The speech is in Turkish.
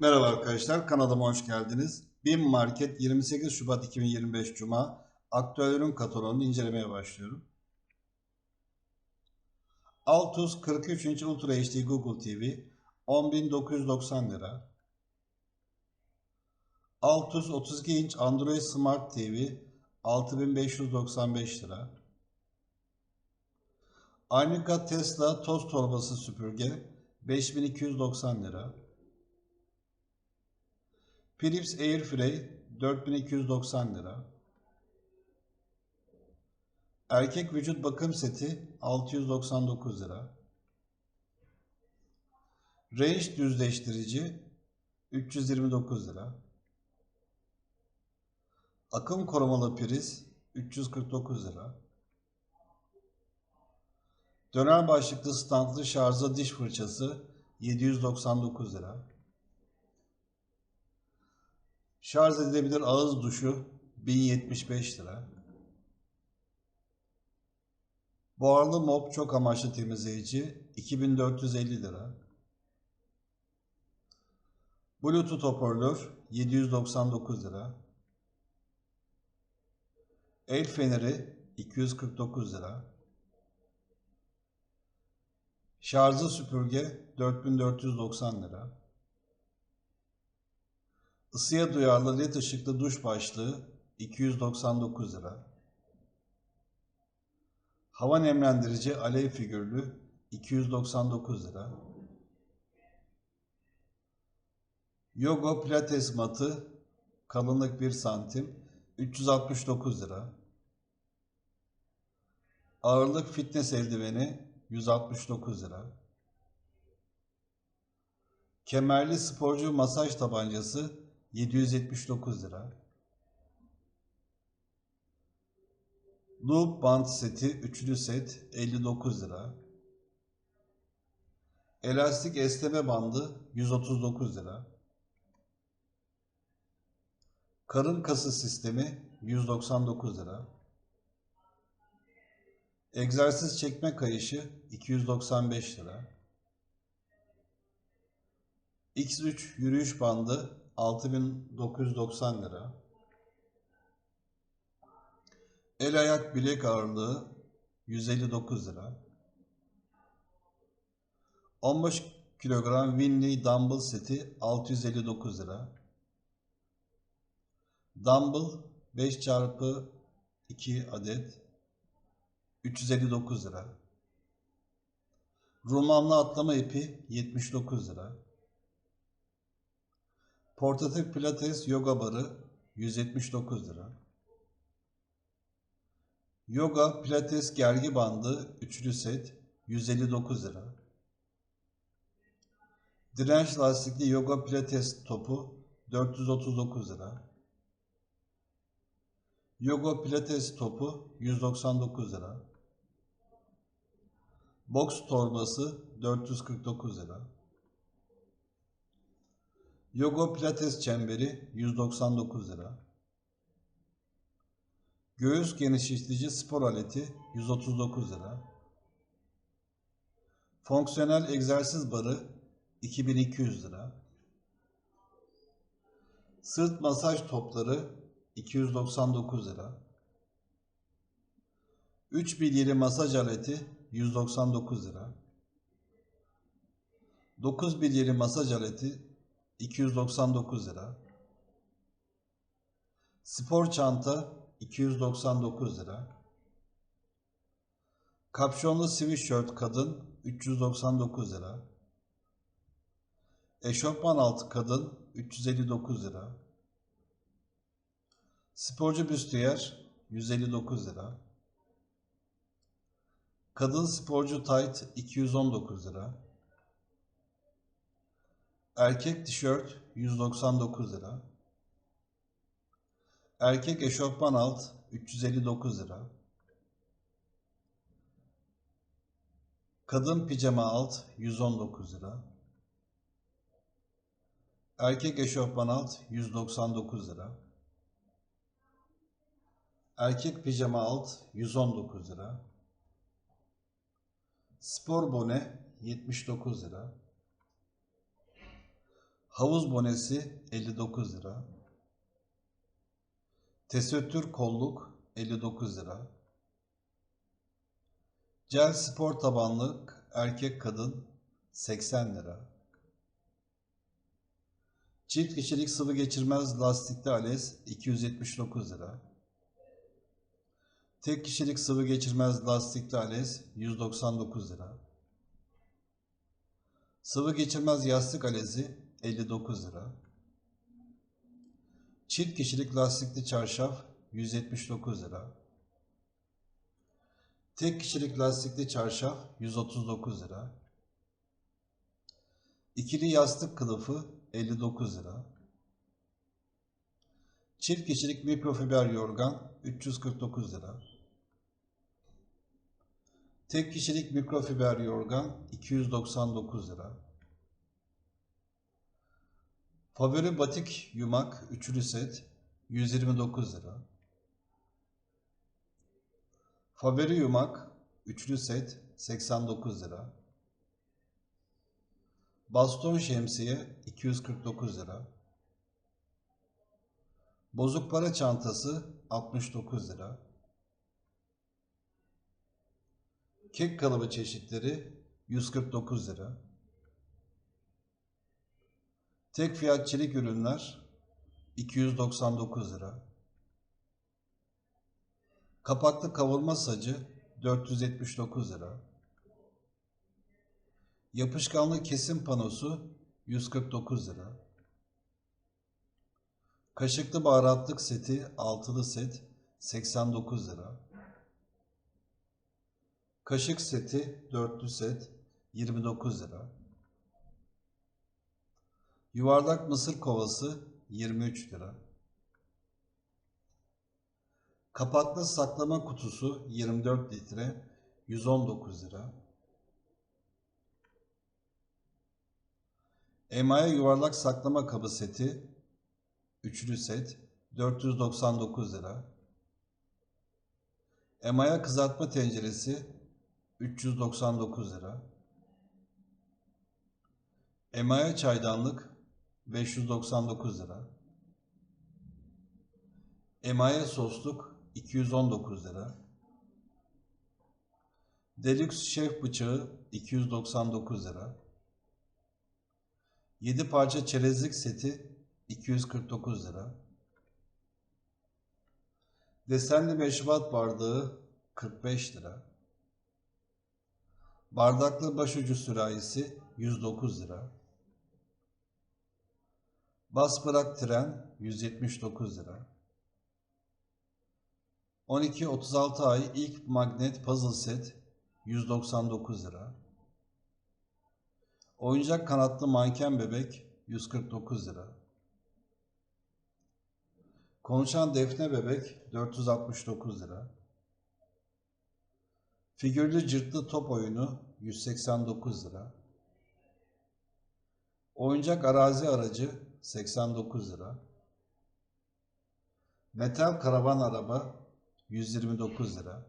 Merhaba arkadaşlar, kanalıma hoş geldiniz. BİM Market 28 Şubat 2025 Cuma aktüel ürün kataloğunu incelemeye başlıyorum. Altus 43 inç Ultra HD Google TV 10.990 lira. Altus 32 inç Android Smart TV 6595 lira. Arnica Tesla toz torbası süpürge 5290 lira. Philips Airfryer 4290 lira. Erkek vücut bakım seti 699 lira. Range düzleştirici 329 lira. Akım korumalı priz 349 lira. Döner başlıklı standlı şarjlı diş fırçası 799 lira. Şarj edilebilir ağız duşu 1075 lira. Buharlı mop çok amaçlı temizleyici 2450 lira. Bluetooth hoparlör 799 lira. El feneri 249 lira. Şarjlı süpürge 4490 lira. Isıya duyarlı led ışıklı duş başlığı 299 lira. Hava nemlendirici alev figürlü 299 lira. Yoga pilates matı kalınlık 1 santim 369 lira. Ağırlık fitness eldiveni 169 lira. Kemerli sporcu masaj tabancası 779 lira. Loop band seti üçlü set 59 lira. Elastik esneme bandı 139 lira. Karın kası sistemi 199 lira. Egzersiz çekme kayışı 295 lira. X3 yürüyüş bandı 6990 lira. El ayak bilek ağırlığı 159 lira. 15 kilogram Winley dumbbell seti 659 lira. Dumbbell 5 çarpı 2 adet 359 lira. Rumanlı atlama ipi 79 lira. Portatif Pilates yoga barı 179 lira. Yoga Pilates gergi bandı üçlü set 159 lira. Direnç lastikli yoga pilates topu 439 lira. Yoga pilates topu 199 lira. Box torbası 449 lira. Yoga Pilates çemberi 199 lira. Göğüs genişletici spor aleti 139 lira. Fonksiyonel egzersiz barı 2200 lira. Sırt masaj topları 299 lira. 3 bilyeli masaj aleti 199 lira. 9 bilyeli masaj aleti 299 lira. Spor çanta 299 lira. Kapşonlu sweatshirt kadın 399 lira. Eşofman altı kadın 359 lira. Sporcu büstiyer 159 lira. Kadın sporcu tight 219 lira. Erkek tişört 199 lira. Erkek eşofman alt 359 lira. Kadın pijama alt 119 lira. Erkek eşofman alt 199 lira. Erkek pijama alt 119 lira. Spor bone 79 lira. Havuz bonesi 59 lira. Tesettür kolluk 59 lira. Gel spor tabanlık erkek kadın 80 lira. Çift kişilik sıvı geçirmez lastikli alez 279 lira. Tek kişilik sıvı geçirmez lastikli alez 199 lira. Sıvı geçirmez yastık alezi 59 lira. Çift kişilik lastikli çarşaf 179 lira. Tek kişilik lastikli çarşaf 139 lira. İkili yastık kılıfı 59 lira. Çift kişilik mikrofiber yorgan 349 lira. Tek kişilik mikrofiber yorgan 299 lira. Favori batik yumak üçlü set 129 lira. Favori yumak üçlü set 89 lira. Baston şemsiye 249 lira. Bozuk para çantası 69 lira. Kek kalıbı çeşitleri 149 lira. Tek fiyat çelik ürünler 299 lira. Kapaklı kavurma sacı 479 lira. Yapışkanlı kesim panosu 149 lira. Kaşıklı baharatlık seti altılı set 89 lira. Kaşık seti dörtlü set 29 lira. Yuvarlak mısır kovası 23 lira. Kapaklı saklama kutusu 24 litre 119 lira. Emaye yuvarlak saklama kabı seti üçlü set 499 lira. Emaye kızartma tenceresi 399 lira. Emaye çaydanlık 599 lira. Emaye sosluk 219 lira. Deluxe şef bıçağı 299 lira. 7 parça çerezlik seti 249 lira. Desenli meşrubat bardağı 45 lira. Bardaklı başucu sürahisi 109 lira. Bas bırak tren 179 lira. 12-36 ay ilk magnet puzzle set 199 lira. Oyuncak kanatlı manken bebek 149 lira. Konuşan defne bebek 469 lira. Figürlü cırtlı top oyunu 189 lira. Oyuncak arazi aracı 89 lira. Metal karavan araba 129 lira.